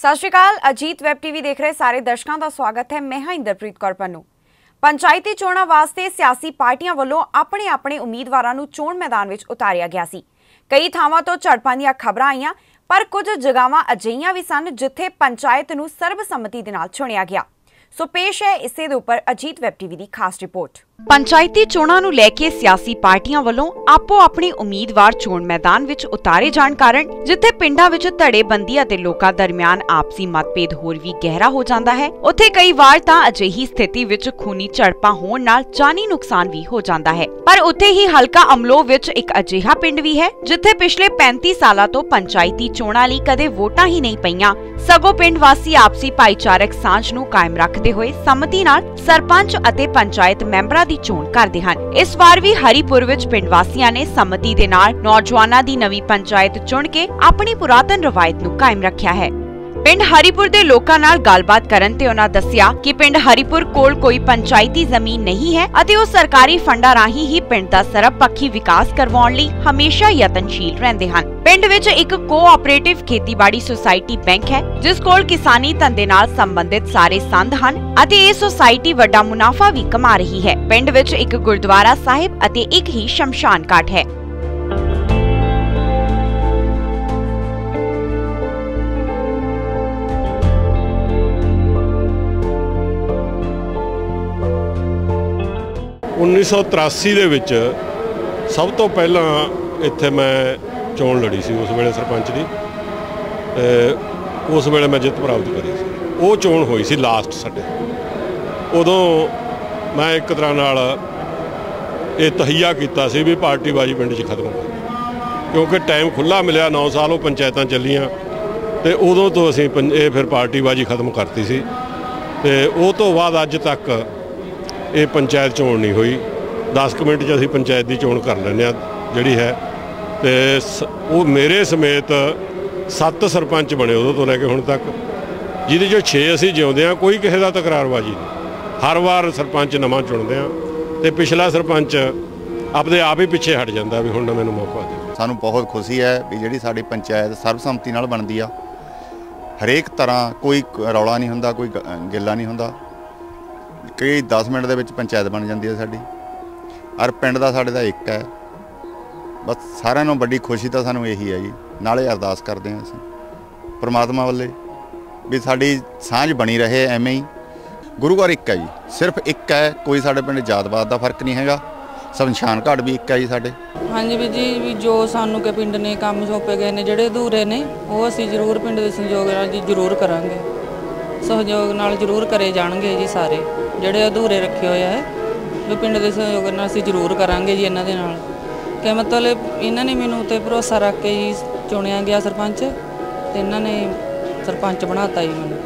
ਸਤਿ ਸ਼੍ਰੀ ਅਕਾਲ, ਅਜੀਤ ਵੈਬ ਟੀਵੀ ਦੇਖ ਰਹੇ ਸਾਰੇ ਦਰਸ਼ਕਾਂ ਦਾ ਸਵਾਗਤ ਹੈ। ਮੈਂ ਹਾਂ ਇੰਦਰਪ੍ਰੀਤ ਕੌਰ ਪੰਨੂ। ਪੰਚਾਇਤੀ ਚੋਣਾਂ ਵਾਸਤੇ ਸਿਆਸੀ ਪਾਰਟੀਆਂ ਵੱਲੋਂ ਆਪਣੇ ਆਪਣੇ ਉਮੀਦਵਾਰਾਂ ਨੂੰ ਚੋਣ ਮੈਦਾਨ ਵਿੱਚ ਉਤਾਰਿਆ ਗਿਆ ਸੀ। ਕਈ ਥਾਵਾਂ ਤੋਂ ਝੜਪਾਂ ਦੀਆਂ ਖਬਰਾਂ ਆਈਆਂ, ਪਰ ਕੁਝ ਜਗ੍ਹਾਵਾਂ ਅਜਿਹੀਆਂ ਵੀ ਸਨ ਜਿੱਥੇ ਪੰਚਾਇਤ ਨੂੰ ਸਰਬਸੰਮਤੀ ਦੇ ਨਾਲ ਚੁਣਿਆ ਗਿਆ। ਸੋ ਪੇਸ਼ ਹੈ ਇਸੇ ਦੇ ਉੱਪਰ ਅਜੀਤ ਵੈਬ ਟੀਵੀ ਦੀ ਖਾਸ ਰਿਪੋਰਟ। ਪੰਚਾਇਤੀ ਚੋਣਾਂ ਨੂੰ ਲੈ ਕੇ ਸਿਆਸੀ ਪਾਰਟੀਆਂ ਵੱਲੋਂ ਆਪੋ ਆਪਣੇ ਉਮੀਦਵਾਰ ਚੋਣ ਮੈਦਾਨ ਵਿੱਚ ਉਤਾਰੇ ਜਾਣ ਕਾਰਨ, ਜਿੱਥੇ ਪਿੰਡਾਂ ਵਿੱਚ ਧੜੇਬੰਦੀ ਅਤੇ ਲੋਕਾਂ ਦਰਮਿਆਨ ਆਪਸੀ ਮਤਭੇਦ ਹੋਰ ਵੀ ਗਹਿਰਾ ਹੋ ਜਾਂਦਾ ਹੈ, ਉੱਥੇ ਕਈ ਵਾਰ ਤਾਂ ਅਜਿਹੀ ਸਥਿਤੀ ਵਿੱਚ ਖੂਨੀ ਝੜਪਾਂ ਹੋਣ ਨਾਲ ਜਾਨੀ ਨੁਕਸਾਨ ਵੀ ਹੋ ਜਾਂਦਾ ਹੈ। ਪਰ ਉੱਥੇ ਹੀ ਹਲਕਾ ਅਮਲੋ ਵਿੱਚ ਇੱਕ ਅਜਿਹਾ ਪਿੰਡ ਵੀ ਹੈ, ਜਿੱਥੇ ਪਿਛਲੇ 35 ਸਾਲਾਂ ਤੋਂ ਪੰਚਾਇਤੀ ਚੋਣਾਂ ਲਈ ਕਦੇ ਵੋਟਾਂ ਹੀ ਨਹੀਂ ਪਈਆਂ। ਸਗੋਂ ਪਿੰਡ ਵਾਸੀ ਆਪਸੀ ਭਾਈਚਾਰਕ ਸਾਂਝ ਨੂੰ ਕਾਇਮ ਰੱਖਦੇ ਹੋਏ ਸੰਮਤੀ ਨਾਲ ਸਰਪੰਚ ਅਤੇ ਪੰਚਾਇਤ ਮੈਂਬਰਾਂ ਦੀ ਚੋਣ ਕਰਦੇ ਹਨ। ਇਸ ਵਾਰ ਵੀ ਹਰੀਪੁਰ ਵਿੱਚ ਪਿੰਡ ਵਾਸੀਆਂ ਨੇ ਸੰਮਤੀ ਦੇ ਨਾਲ ਨੌਜਵਾਨਾਂ ਦੀ ਨਵੀਂ ਪੰਚਾਇਤ ਚੁਣ ਕੇ ਆਪਣੀ ਪੁਰਾਤਨ ਰਵਾਇਤ ਨੂੰ ਕਾਇਮ ਰੱਖਿਆ ਹੈ। ਪਿੰਡ ਹਰੀਪੁਰ ਦੇ ਲੋਕਾਂ ਨਾਲ ਗੱਲਬਾਤ ਕਰਨ ਤੇ ਉਹਨਾਂ ਦੱਸਿਆ ਕਿ ਪਿੰਡ ਹਰੀਪੁਰ ਕੋਲ ਕੋਈ ਪੰਚਾਇਤੀ ਜ਼ਮੀਨ ਨਹੀਂ ਹੈ ਅਤੇ ਉਹ ਸਰਕਾਰੀ ਫੰਡਾਂ ਰਾਹੀਂ ਹੀ ਪਿੰਡ ਦਾ ਸਰਬਪੱਖੀ ਵਿਕਾਸ ਕਰਵਾਉਣ ਲਈ ਹਮੇਸ਼ਾ ਯਤਨਸ਼ੀਲ ਰਹਿੰਦੇ ਹਨ। ਪਿੰਡ ਵਿੱਚ ਇੱਕ ਕੋਆਪਰੇਟਿਵ ਖੇਤੀਬਾੜੀ ਸੁਸਾਇਟੀ ਬੈਂਕ ਹੈ, ਜਿਸ ਕੋਲ ਕਿਸਾਨੀ ਧੰਦੇ ਨਾਲ ਸੰਬੰਧਿਤ ਸਾਰੇ ਸੰਦ ਹਨ ਅਤੇ ਇਹ ਸੁਸਾਇਟੀ ਵੱਡਾ ਮੁਨਾਫਾ ਵੀ ਕਮਾ ਰਹੀ ਹੈ। ਪਿੰਡ ਵਿੱਚ ਇੱਕ ਗੁਰਦੁਆਰਾ ਸਾਹਿਬ ਅਤੇ ਇੱਕ ਹੀ ਸ਼ਮਸ਼ਾਨ ਘਾਟ ਹੈ। ਉੱਨੀ ਸੌ 83 ਦੇ ਵਿੱਚ ਸਭ ਤੋਂ ਪਹਿਲਾਂ ਇੱਥੇ ਮੈਂ ਚੋਣ ਲੜੀ ਸੀ ਉਸ ਵੇਲੇ ਸਰਪੰਚ ਦੀ ਤੇ ਉਸ ਵੇਲੇ ਮੈਂ ਜਿੱਤ ਪ੍ਰਾਪਤ ਕਰੀ ਸੀ। ਉਹ ਚੋਣ ਹੋਈ ਸੀ ਲਾਸਟ ਸਾਡੇ। ਉਦੋਂ ਮੈਂ ਇੱਕ ਤਰ੍ਹਾਂ ਨਾਲ ਇਹ ਤਹਈਆ ਕੀਤਾ ਸੀ ਵੀ ਪਾਰਟੀ ਬਾਜੀ ਪਿੰਡ 'ਚ ਖਤਮ ਕਰ ਕਿਉਂਕਿ ਟਾਈਮ ਖੁੱਲਾ ਮਿਲਿਆ 9 ਸਾਲ ਉਹ ਪੰਚਾਇਤਾਂ ਚੱਲੀਆਂ ਤੇ ਉਦੋਂ ਤੋਂ ਅਸੀਂ ਪੰ- ਇਹ ਫਿਰ ਪਾਰਟੀ ਬਾਜੀ ਖਤਮ ਕਰਤੀ ਸੀ। ਤੇ ਉਹ ਤੋਂ ਬਾਅਦ ਅੱਜ ਤੱਕ ਇਹ ਪੰਚਾਇਤ ਚੋਣ ਨਹੀਂ ਹੋਈ। 10 ਕੁ ਮਿੰਟ 'ਚ ਅਸੀਂ ਪੰਚਾਇਤ ਦੀ ਚੋਣ ਕਰ ਲੈਂਦੇ ਆ ਜਿਹੜੀ ਹੈ। ਤੇ ਸ- ਉਹ ਮੇਰੇ ਸਮੇਤ ਸੱਤ ਸਰਪੰਚ ਬਣੇ ਉਦੋਂ ਤੋਂ ਲੈ ਕੇ ਹੁਣ ਤੱਕ। ਜਿਹਦੇ ਚੋਂ 6 ਅਸੀਂ ਜਿਉਂਦੇ ਆ ਕੋਈ ਕਿਸੇ ਦਾ ਤਕਰਾਰਬਾਜੀ ਨਹੀਂ। ਹਰ ਵਾਰ ਸਰਪੰਚ ਨਵਾਂ ਚੁਣਦੇ ਆ ਤੇ ਪਿਛਲਾ ਸਰਪੰਚ ਆਪਦੇ ਆਪ ਹੀ ਪਿੱਛੇ ਹਟ ਜਾਂਦਾ ਵੀ ਹੁਣ ਨਾ ਮੈਨੂੰ ਮੌਕਾ ਦਿਓ। ਸਾਨੂੰ ਬਹੁਤ ਖੁਸ਼ੀ ਹੈ ਵੀ ਜਿਹੜੀ ਸਾਡੀ ਪੰਚਾਇਤ ਸਰਬਸੰਮਤੀ ਨਾਲ ਬਣਦੀ ਆ। ਹਰੇਕ ਤਰ੍ਹਾਂ ਕੋਈ ਰੌਲਾ ਨਹੀਂ ਹੁੰਦਾ, ਕੋਈ ਗ- ਗਿੱਲਾ ਨਹੀਂ ਹੁੰਦਾ। ਕਈ 10 ਮਿੰਟ ਦੇ ਵਿੱਚ ਪੰਚਾਇਤ ਬਣ ਜਾਂਦੀ ਹੈ ਸਾਡੀ। ਔਰ ਪਿੰਡ ਦਾ ਸਾਡੇ ਦਾ ਇੱਕ ਹੈ। ਬਸ ਸਾਰਿਆਂ ਨੂੰ ਵੱਡੀ ਖੁਸ਼ੀ ਤਾਂ ਸਾਨੂੰ ਇਹੀ ਹੈ ਜੀ। ਨਾਲੇ ਅਰਦਾਸ ਕਰਦੇ ਹਾਂ ਅਸੀਂ, ਪ੍ਰਮਾਤਮਾ ਵੱਲੇ, ਵੀ ਸਾਡੀ ਸਾਂਝ ਬਣੀ ਰਹੇ ਐਵੇਂ ਹੀ। ਗੁਰੂ ਘਰ ਇੱਕ ਹੈ ਜੀ। ਸਿਰਫ ਇੱਕ ਹੈ, ਕੋਈ ਸਾਡੇ ਪਿੰਡ ਜਾਤਵਾਦ ਦਾ ਫ਼ਰਕ ਨਹੀਂ ਹੈਗਾ। ਸ਼ਮਸ਼ਾਨ ਘਾਟ ਵੀ ਇੱਕ ਹੈ ਜੀ ਸਾਡੇ। ਹਾਂਜੀ ਵੀ ਜੀ, ਵੀ ਜੋ ਸਾਨੂੰ ਕਿ ਪਿੰਡ ਨੇ ਕੰਮ ਸੌਂਪੇ ਗਏ ਨੇ, ਜਿਹੜੇ ਅਧੂਰੇ ਨੇ, ਉਹ ਅਸੀਂ ਜ਼ਰੂਰ ਪਿੰਡ ਦੇ ਸੰਯੋਗ ਨਾਲ ਜੀ ਜ਼ਰੂਰ ਕਰਾਂਗੇ। ਸਹਿਯੋਗ ਨਾਲ ਜ਼ਰੂਰ ਕਰੇ ਜਾਣਗੇ ਜੀ ਸਾਰੇ ਜਿਹੜੇ ਅਧੂਰੇ ਰੱਖੇ ਹੋਏ ਆ ਵੀ ਪਿੰਡ ਦੇ ਸਹਿਯੋਗ ਨਾਲ ਅਸੀਂ ਜ਼ਰੂਰ ਕਰਾਂਗੇ ਜੀ ਇਹਨਾਂ ਦੇ ਨਾਲ। ਕਿ ਮਤਲਬ ਇਹਨਾਂ ਨੇ ਮੈਨੂੰ ਤੇ ਭਰੋਸਾ ਰੱਖ ਕੇ ਜੀ ਚੁਣਿਆ ਗਿਆ ਸਰਪੰਚ ਤੇ ਇਹਨਾਂ ਨੇ ਸਰਪੰਚ ਬਣਾਤਾ ਜੀ ਮੈਨੂੰ।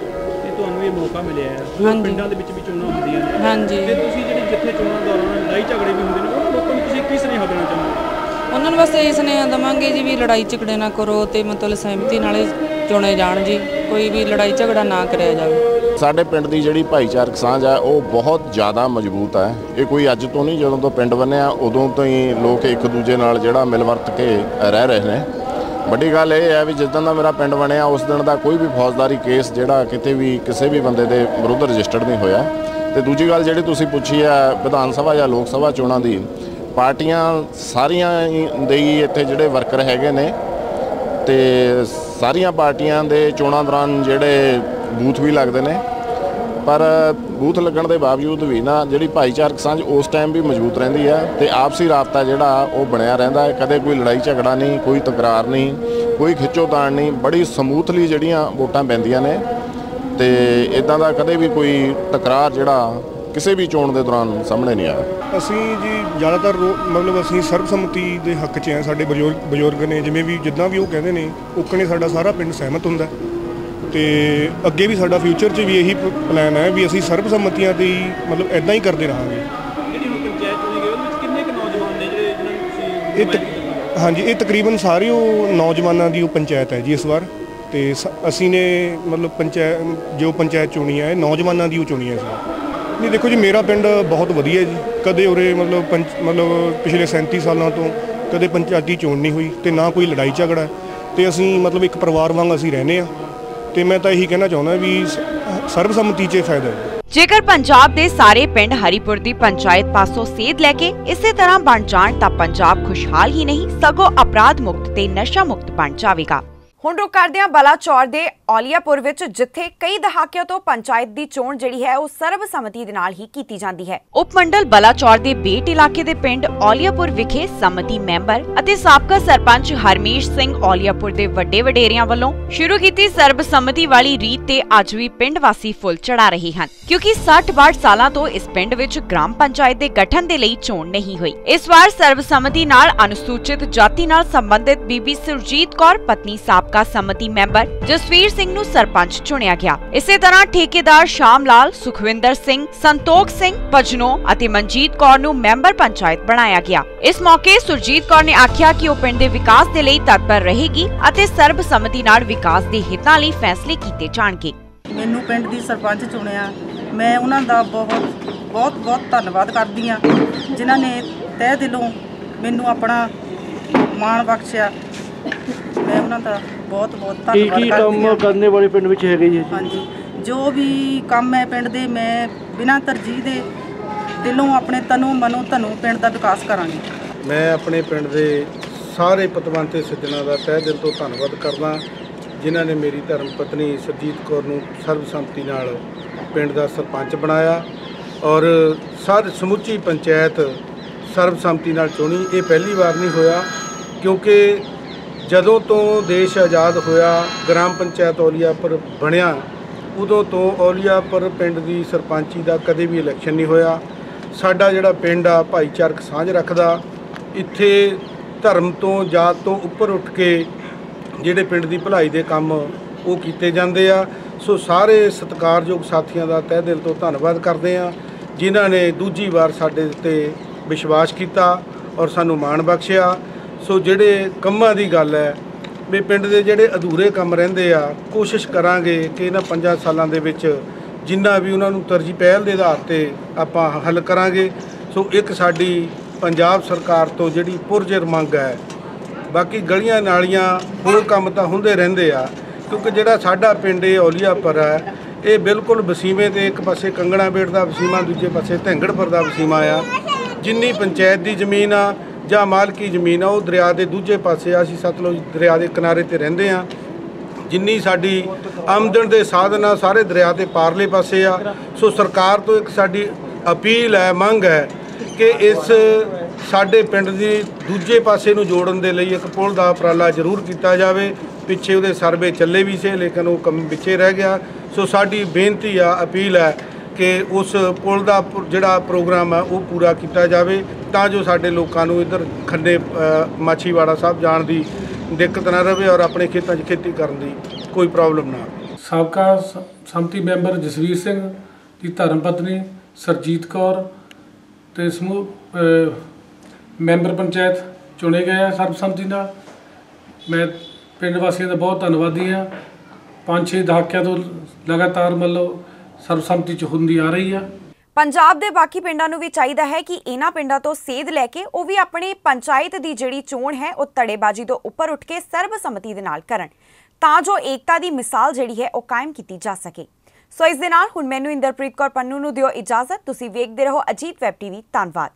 ਤੇ ਤੁਹਾਨੂੰ ਇਹ ਮੌਕਾ ਮਿਲਿਆ ਹੈ ਹੋਰ। ਪਿੰਡਾਂ ਦੇ ਵਿੱਚ ਵੀ ਚੋਣਾਂ ਹੁੰਦੀਆਂ ਨੇ। ਹਾਂਜੀ। ਤੇ ਤੁਸੀਂ ਜਿਹੜੇ ਜਿੱਥੇ ਚੋਣਾਂ ਦੌਰਾਨ ਲੜਾਈ ਝਗੜੇ ਵੀ ਹੁੰਦੇ ਨੇ ਉਹਨਾਂ ਲੋਕਾਂ ਨੂੰ ਤੁਸੀਂ ਕੀ ਸੁਨੇਹਾ ਦੇਣਾ ਚਾਹੁੰਦੇ ਉਹਨਾਂ ਨੂੰ ਬਸ ਇਹ ਸੁਨੇਹਾ ਦਵਾਂਗੇ ਜੀ ਵੀ ਲੜਾਈ ਝਗੜੇ ਨਾ ਕਰੋ ਤੇ ਮਤਲਬ ਸਹਿਮਤੀ ਨਾਲ ਚੁਣੇ ਜਾਣ ਜੀ। ਕੋਈ ਵੀ ਲੜਾਈ ਝਗੜਾ ਨਾ ਕਰਿਆ ਜਾਵੇ। ਸਾਡੇ ਪਿੰਡ ਦੀ ਜਿਹੜੀ ਭਾਈਚਾਰਕ ਸਾਂਝ ਹੈ ਉਹ ਬਹੁਤ ਜ਼ਿਆਦਾ ਮਜ਼ਬੂਤ ਹੈ ਇਹ ਕੋਈ ਅੱਜ ਤੋਂ ਨਹੀਂ, ਜਦੋਂ ਤੋਂ ਪਿੰਡ ਬਣਿਆ ਉਦੋਂ ਤੋਂ ਹੀ ਲੋਕ ਇੱਕ ਦੂਜੇ ਨਾਲ ਜਿਹੜਾ ਮਿਲ ਵਰਤ ਕੇ ਰਹਿ ਰਹੇ ਨੇ। ਵੱਡੀ ਗੱਲ ਇਹ ਹੈ ਵੀ ਜਿੱਦਾਂ ਦਾ ਮੇਰਾ ਪਿੰਡ ਬਣਿਆ, ਉਸ ਦਿਨ ਦਾ ਕੋਈ ਵੀ ਫੌਜਦਾਰੀ ਕੇਸ ਜਿਹੜਾ ਕਿਤੇ ਵੀ ਕਿਸੇ ਵੀ ਬੰਦੇ ਦੇ ਵਿਰੁੱਧ ਰਜਿਸਟਰਡ ਨਹੀਂ ਹੋਇਆ। ਤੇ ਦੂਜੀ ਗੱਲ ਜਿਹੜੀ ਤੁਸੀਂ ਪੁੱਛੀ ਹੈ, ਵਿਧਾਨ ਸਭਾ ਜਾਂ ਲੋਕ ਸਭਾ ਚੋਣਾਂ ਦੀ, ਪਾਰਟੀਆਂ ਸਾਰੀਆਂ ਦੇ ਹੀ ਇੱਥੇ ਜਿਹੜੇ ਵਰਕਰ ਹੈਗੇ ਨੇ ਤੇ ਸਾਰੀਆਂ ਪਾਰਟੀਆਂ ਦੇ ਚੋਣਾਂ ਦੌਰਾਨ ਜਿਹੜੇ ਬੂਥ ਵੀ ਲੱਗਦੇ ਨੇ, ਪਰ ਬੂਥ ਲੱਗਣ ਦੇ ਬਾਵਜੂਦ ਵੀ ਨਾ ਜਿਹੜੀ ਭਾਈਚਾਰਕ ਸਾਂਝ ਉਸ ਟਾਈਮ ਵੀ ਮਜ਼ਬੂਤ ਰਹਿੰਦੀ ਹੈ ਤੇ ਆਪਸੀ ਰਾਬਤਾ ਜਿਹੜਾ ਉਹ ਬਣਿਆ ਰਹਿੰਦਾ ਹੈ। ਕਦੇ ਕੋਈ ਲੜਾਈ ਝਗੜਾ ਨਹੀਂ, ਕੋਈ ਤਕਰਾਰ ਨਹੀਂ, ਕੋਈ ਖਿੱਚੋਤਾਣ ਨਹੀਂ, ਬੜੀ ਸਮੂਥਲੀ ਜਿਹੜੀਆਂ ਵੋਟਾਂ ਪੈਂਦੀਆਂ ਨੇ ਤੇ ਇਦਾਂ ਦਾ ਕਦੇ ਵੀ ਕੋਈ ਤਕਰਾਰ ਜਿਹੜਾ ਕਿਸੇ ਵੀ ਚੋਣ ਦੇ ਦੌਰਾਨ ਸਾਹਮਣੇ ਨਹੀਂ ਆਇਆ। ਅਸੀਂ ਜੀ ਜ਼ਿਆਦਾਤਰ ਰੋ- ਮਤਲਬ ਅਸੀਂ ਸਰਬਸੰਮਤੀ ਦੇ ਹੱਕ 'ਚ ਆ ਸਾਡੇ ਬਜ਼ੁਰਗ ਬਜ਼ੁਰਗ ਨੇ ਜਿਵੇਂ ਵੀ ਜਿੱਦਾਂ ਵੀ ਉਹ ਕਹਿੰਦੇ ਨੇ ਉਕਣੇ ਸਾਡਾ ਸਾਰਾ ਪਿੰਡ ਸਹਿਮਤ ਹੁੰਦਾ। ਹੈ। ਤੇ ਅੱਗੇ ਵੀ ਸਾਡਾ ਫਿਊਚਰ 'ਚ ਵੀ ਇਹੀ ਪਲਾਨ ਹੈ ਵੀ ਅਸੀਂ ਸਰਬਸੰਮਤੀਆਂ ਤੇ ਹੀ ਮਤਲਬ ਐਦਾਂ ਹੀ ਕਰਦੇ ਰਹਾਂਗੇ। ਜਿਹੜੀ ਹੁਣ ਪੰਚਾਇਤ ਚੁਣੀ ਗਈ ਉਹਦੇ ਵਿੱਚ ਕਿੰਨੇ ਕੁ ਨੌਜਵਾਨ ਨੇ ਜਿਹੜੇ ਜਿਹਨਾਂ ਨੂੰ ਤੁਸੀਂ ਇਹ ਤਕ- ਹਾਂਜੀ ਇਹ ਤਕਰੀਬਨ ਸਾਰੇ ਉਹ ਨੌਜਵਾਨਾਂ ਦੀ ਉਹ ਪੰਚਾਇਤ ਹੈ ਜੀ ਇਸ ਵਾਰ। ਤੇ ਸ- ਅਸੀਂ ਨੇ ਮਤਲਬ ਪੰਚਾਇਤ ਜੋ ਪੰਚਾਇਤ ਚੁਣੀ ਹੈ ਇਹ ਨੌਜਵਾਨਾਂ ਦੀ ਉਹ ਚੁਣੀ ਹੈ ਅਸੀਂ ਨਹੀਂ, ਦੇਖੋ ਜੀ, ਮੇਰਾ ਪਿੰਡ ਬਹੁਤ ਵਧੀਆ ਜੀ। ਕਦੇ ਉਰੇ ਮਤਲਬ ਪੰਚ ਮਤਲਬ ਪਿਛਲੇ 37 ਸਾਲਾਂ ਤੋਂ ਕਦੇ ਪੰਚਾਇਤੀ ਚੋਣ ਨਹੀਂ ਹੋਈ ਤੇ ਨਾ ਕੋਈ ਲੜਾਈ ਝਗੜਾ ਤੇ ਅਸੀਂ ਮਤਲਬ ਇੱਕ ਪਰਿਵਾਰ ਵਾਂਗ ਅਸੀਂ ਰਹਿੰਦੇ ਆ ਤੇ ਮੈਂ ਤਾਂ ਇਹੀ ਕਹਿਣਾ ਚਾਹੁੰਦਾ ਵੀ ਸਰਬਸੰਮਤੀ 'ਚ ਫਾਇਦਾ ਹੈ। ਜੇਕਰ ਪੰਜਾਬ ਦੇ ਸਾਰੇ ਪਿੰਡ ਹਰੀਪੁਰ ਦੀ ਪੰਚਾਇਤ ਪਾਸੋਂ ਸੇਧ ਲੈ ਕੇ ਇਸੇ ਤਰ੍ਹਾਂ ਬਣ ਜਾਣ ਤਾਂ ਪੰਜਾਬ ਖੁਸ਼ਹਾਲ ਹੀ ਨਹੀਂ, ਸਗੋਂ ਅਪਰਾਧ ਮੁਕਤ ਤੇ ਨਸ਼ਾ ਮੁਕਤ ਬਣ ਜਾਵੇਗਾ। ਹੁਣ ਰੁਕ ਕਰਦੇ ਹਾਂ ਬਲਾਚੌਰ ਦੇ ਔਲੀਆਪੁਰ ਵਿੱਚ, ਜਿੱਥੇ ਕਈ ਦਹਾਕਿਆਂ ਤੋਂ ਪੰਚਾਇਤ ਦੀ ਚੋਣ ਜਿਹੜੀ ਹੈ, ਉਹ ਸਰਬਸੰਮਤੀ ਦੇ ਨਾਲ ਹੀ ਕੀਤੀ ਜਾਂਦੀ ਹੈ। ਉਪ ਮੰਡਲ ਬਲਾਚੌਰ ਦੇ ਬੇਟ ਇਲਾਕੇ ਦੇ ਪਿੰਡ ਔਲੀਆਪੁਰ ਵਿਖੇ ਸੰਮਤੀ ਮੈਂਬਰ ਅਤੇ ਸਾਬਕਾ ਸਰਪੰਚ ਹਰਮੇਸ਼ ਸਿੰਘ ਔਲੀਆਪੁਰ ਦੇ ਵੱਡੇ ਵਡੇਰਿਆਂ ਵੱਲੋਂ ਸ਼ੁਰੂ ਕੀਤੀ ਸਰਬਸੰਮਤੀ ਵਾਲੀ ਰੀਤ ਤੇ ਅੱਜ ਵੀ ਪਿੰਡ ਵਾਸੀ ਫੁੱਲ ਚੜਾ ਰਹੇ ਹਨ। ਕਿਉਂਕਿ 60-62 ਸਾਲਾਂ ਤੋਂ ਇਸ ਪਿੰਡ ਵਿੱਚ ਗ੍ਰਾਮ ਪੰਚਾਇਤ ਦੇ ਗਠਨ ਦੇ ਲਈ ਚੋਣ ਨਹੀਂ ਹੋਈ। ਇਸ ਵਾਰ ਸਰਬਸੰਮਤੀ ਨਾਲ ਅਨੁਸੂਚਿਤ ਜਾਤੀ ਨਾਲ ਸੰਬੰਧਿਤ ਬੀਬੀ ਸੁਰਜੀਤ ਕੌਰ, ਪਤਨੀ ਸਾਬਕਾ ਸੰਮਤੀ ਮੈਂਬਰ ਜਸਵੀਰ ਸਿੰਘ ਨੂੰ ਸਰਪੰਚ ਚੁਣਿਆ ਗਿਆ। ਇਸੇ ਤਰ੍ਹਾਂ ਠੇਕੇਦਾਰ ਸ਼ਾਮ ਲਾਲ ਸੁਖਵਿੰਦਰ ਸਿੰਘ, ਸੰਤੋਖ ਸਿੰਘ, ਭਜਨੋ ਅਤੇ ਮਨਜੀਤ ਕੌਰ ਨੂੰ ਮੈਂਬਰ ਪੰਚਾਇਤ ਬਣਾਇਆ ਗਿਆ। ਇਸ ਮੌਕੇ ਸੁਰਜੀਤ ਕੌਰ ਨੇ ਆਖਿਆ ਕਿ ਉਹ ਪਿੰਡ ਦੇ ਵਿਕਾਸ ਦੇ ਲਈ ਤਤਪਰ ਰਹੇਗੀ ਅਤੇ ਸਰਬਸੰਮਤੀ ਨਾਲ ਵਿਕਾਸ ਦੇ ਹਿੱਤਾਂ ਲਈ ਫੈਸਲੇ ਕੀਤੇ ਜਾਣਗੇ। ਮੈਨੂੰ ਪਿੰਡ ਦੀ ਸਰਪੰਚ ਚੁਣਿਆ। ਮੈਂ ਉਹਨਾਂ ਦਾ ਬਹੁਤ ਬਹੁਤ ਬਹੁਤ ਧੰਨਵਾਦ ਕਰਦੀ ਆ ਜਿਨ੍ਹਾਂ ਨੇ ਤਹਿ ਦਿਲੋਂ ਮੈਨੂੰ ਆਪਣਾ ਮਾਣ ਬਖਸ਼ਿਆ। ਮੈਂ ਉਹਨਾਂ ਦਾ ਬਹੁਤ ਬਹੁਤ ਕੀ ਧੰਨਵਾਦ ਕੀ ਕਰਦੀ ਕੰਮ ਹਾਂ। ਕਰਨੇ ਵਾਲੇ ਪਿੰਡ ਵਿੱਚ ਹੈਗੇ ਜੀ ਹਾਂਜੀ। ਜੋ ਵੀ ਕੰਮ ਹੈ ਪਿੰਡ ਦੇ ਮੈਂ ਬਿਨਾਂ ਤਰਜੀਹ ਦੇ ਦਿਲੋਂ ਆਪਣੇ ਤਨੋਂ ਮਨੋਂ ਧਨੋਂ ਪਿੰਡ ਦਾ ਵਿਕਾਸ ਕਰਾਂਗੀ। ਮੈਂ ਆਪਣੇ ਪਿੰਡ ਦੇ ਸਾਰੇ ਪਤਵੰਤੇ ਸੱਜਣਾ ਦਾ ਤਹਿ ਦਿਲ ਤੋਂ ਧੰਨਵਾਦ ਕਰਦਾ ਜਿਨ੍ਹਾਂ ਨੇ ਮੇਰੀ ਧਰਮ ਪਤਨੀ ਸਰਜੀਤ ਕੌਰ ਨੂੰ ਸਰਬਸੰਮਤੀ ਨਾਲ ਪਿੰਡ ਦਾ ਸਰਪੰਚ ਬਣਾਇਆ ਔਰ ਸਾਰੀ ਸਮੁੱਚੀ ਪੰਚਾਇਤ ਸਰਬਸੰਮਤੀ ਨਾਲ ਚੁਣੀ। ਇਹ ਪਹਿਲੀ ਵਾਰ ਨਹੀਂ ਹੋਇਆ ਕਿਉਂਕਿ ਜਦੋਂ ਤੋਂ ਦੇਸ਼ ਆਜ਼ਾਦ ਹੋਇਆ, ਗ੍ਰਾਮ ਪੰਚਾਇਤ ਔਲੀਆਪੁਰ ਬਣਿਆ, ਉਦੋਂ ਤੋਂ ਔਲੀਆਪੁਰ ਪਿੰਡ ਦੀ ਸਰਪੰਚੀ ਦਾ ਕਦੇ ਵੀ ਇਲੈਕਸ਼ਨ ਨਹੀਂ ਹੋਇਆ। ਸਾਡਾ ਜਿਹੜਾ ਪਿੰਡ ਆ, ਭਾਈਚਾਰਕ ਸਾਂਝ ਰੱਖਦਾ, ਇੱਥੇ ਧਰਮ ਤੋਂ, ਜਾਤ ਤੋਂ ਉੱਪਰ ਉੱਠ ਕੇ ਜਿਹੜੇ ਪਿੰਡ ਦੀ ਭਲਾਈ ਦੇ ਕੰਮ ਉਹ ਕੀਤੇ ਜਾਂਦੇ ਆ। ਸੋ ਸਾਰੇ ਸਤਿਕਾਰਯੋਗ ਸਾਥੀਆਂ ਦਾ ਤਹਿ ਦਿਲ ਤੋਂ ਧੰਨਵਾਦ ਕਰਦੇ ਆ, ਜਿਨ੍ਹਾਂ ਨੇ ਦੂਜੀ ਵਾਰ ਸਾਡੇ ਉੱਤੇ ਵਿਸ਼ਵਾਸ ਕੀਤਾ ਔਰ ਸਾਨੂੰ ਮਾਣ ਬਖਸ਼ਿਆ। ਸੋ ਜਿਹੜੇ ਕੰਮਾਂ ਦੀ ਗੱਲ ਹੈ, ਵੀ ਪਿੰਡ ਦੇ ਜਿਹੜੇ ਅਧੂਰੇ ਕੰਮ ਰਹਿੰਦੇ ਆ, ਕੋਸ਼ਿਸ਼ ਕਰਾਂਗੇ ਕਿ ਇਹਨਾਂ ਪੰਜਾਂ ਸਾਲਾਂ ਦੇ ਵਿੱਚ ਜਿੰਨਾ ਵੀ ਉਹਨਾਂ ਨੂੰ ਤਰਜੀਹ ਪਹਿਲ ਦੇ ਆਧਾਰ ਤੇ ਆਪਾਂ ਹੱਲ ਕਰਾਂਗੇ। ਸੋ ਇੱਕ ਸਾਡੀ ਪੰਜਾਬ ਸਰਕਾਰ ਤੋਂ ਜਿਹੜੀ ਪੁਰਜਰ ਮੰਗ ਹੈ, ਬਾਕੀ ਗਲੀਆਂ ਨਾਲੀਆਂ ਹੋਰ ਕੰਮ ਤਾਂ ਹੁੰਦੇ ਰਹਿੰਦੇ ਆ, ਕਿਉਂਕਿ ਜਿਹੜਾ ਸਾਡਾ ਪਿੰਡ ਇਹ ਔਲੀਆਪੁਰ ਹੈ, ਇਹ ਬਿਲਕੁਲ ਵਸੀਮੇ ਤੇ ਇੱਕ ਪਾਸੇ ਕੰਗਣਾ ਬੇਟ ਦਾ ਵਸੀਮਾ, ਦੂਜੇ ਪਾਸੇ ਧੈਂਗੜਪੁਰ ਦਾ ਵਸੀਮਾ ਆ। ਜਿੰਨੀ ਪੰਚਾਇਤ ਦੀ ਜ਼ਮੀਨ ਆ ਜਾਂ ਮਾਲਕੀ ਜ਼ਮੀਨ ਆ, ਉਹ ਦਰਿਆ ਦੇ ਦੂਜੇ ਪਾਸੇ ਆ। ਅਸੀਂ ਸਤਲੁਜ ਦਰਿਆ ਦੇ ਕਿਨਾਰੇ ਤੇ ਰਹਿੰਦੇ ਆ। ਜਿੰਨੀ ਸਾਡੀ ਆਮਦਨ ਦੇ ਸਾਧਨ ਆ, ਸਾਰੇ ਦਰਿਆ ਦੇ ਪਾਰਲੇ ਪਾਸੇ ਆ। ਸੋ ਸਰਕਾਰ ਤੋਂ ਇੱਕ ਸਾਡੀ ਅਪੀਲ ਹੈ, ਮੰਗ ਹੈ ਕਿ ਇਸ ਸਾਡੇ ਪਿੰਡ ਦੀ ਦੂਜੇ ਪਾਸੇ ਨੂੰ ਜੋੜਨ ਦੇ ਲਈ ਇੱਕ ਪੁਲ ਦਾ ਉਪਰਾਲਾ ਜ਼ਰੂਰ ਕੀਤਾ ਜਾਵੇ। ਪਿੱਛੇ ਉਹਦੇ ਸਰਵੇ ਚੱਲੇ ਵੀ ਸੀ, ਲੇਕਿਨ ਉਹ ਕੰਮ ਪਿੱਛੇ ਰਹਿ ਗਿਆ। ਸੋ ਸਾਡੀ ਬੇਨਤੀ ਆ, ਅਪੀਲ ਹੈ ਕਿ ਉਸ ਪੁਲ ਦਾ ਪ- ਜਿਹੜਾ ਪ੍ਰੋਗਰਾਮ ਹੈ ਉਹ ਪੂਰਾ ਕੀਤਾ ਜਾਵੇ, ਤਾਂ ਜੋ ਸਾਡੇ ਲੋਕਾਂ ਨੂੰ ਇੱਧਰ ਖੰਡੇ ਮਾਛੀਵਾੜਾ ਸਾਹਿਬ ਜਾਣ ਦੀ ਦਿੱਕਤ ਨਾ ਰਹੇ ਔਰ ਆਪਣੇ ਖੇਤਾਂ 'ਚ ਖੇਤੀ ਕਰਨ ਦੀ ਕੋਈ ਪ੍ਰੋਬਲਮ ਨਾ ਆਵੇ। ਸਾਬਕਾ ਸ- ਸੰਮਤੀ ਮੈਂਬਰ ਜਸਵੀਰ ਸਿੰਘ ਦੀ ਧਰਮ ਪਤਨੀ ਸਰਜੀਤ ਕੌਰ ਤੇ ਸਮੂਹ ਮੈਂਬਰ ਪੰਚਾਇਤ ਚੁਣੇ ਗਏ ਆ ਸਰਬਸੰਮਤੀ ਨਾਲ। ਮੈਂ ਪਿੰਡ ਵਾਸੀਆਂ ਦਾ ਬਹੁਤ ਧੰਨਵਾਦੀ ਹਾਂ। ਪੰਜ ਛੇ ਦਹਾਕਿਆਂ ਤੋਂ ਲਗਾਤਾਰ ਮਤਲਬ ਸਰਬਸੰਮਤੀ ਚ ਹੁੰਦੀ ਆ ਰਹੀ ਆ। ਪੰਜਾਬ ਦੇ ਬਾਕੀ ਪਿੰਡਾਂ ਨੂੰ ਵੀ ਚਾਹੀਦਾ ਹੈ ਕਿ ਇਹਨਾਂ ਪਿੰਡਾਂ ਤੋਂ ਸੇਧ ਲੈ ਕੇ ਉਹ ਵੀ ਆਪਣੀ ਪੰਚਾਇਤ ਦੀ ਜਿਹੜੀ ਚੋਣ ਹੈ, ਉਹ ਤੜੇਬਾਜ਼ੀ ਤੋਂ ਉੱਪਰ ਉੱਠ ਕੇ ਸਰਬਸੰਮਤੀ ਦੇ ਨਾਲ ਕਰਨ, ਤਾਂ ਜੋ ਏਕਤਾ ਦੀ ਮਿਸਾਲ ਜਿਹੜੀ ਹੈ, ਉਹ ਕਾਇਮ ਕੀਤੀ ਜਾ ਸਕੇ। ਸੋ ਇਸ ਦੇ ਨਾਲ ਹੁਣ ਮੈਨੂੰ ਇੰਦਰਪ੍ਰੀਤ ਕੌਰ ਪੰਨੂ ਨੂੰ ਦਿਓ ਇਜਾਜ਼ਤ। ਤੁਸੀਂ ਵੇਖਦੇ ਰਹੋ ਅਜੀਤ ਵੈਬ ਟੀਵੀ। ਧੰਨਵਾਦ।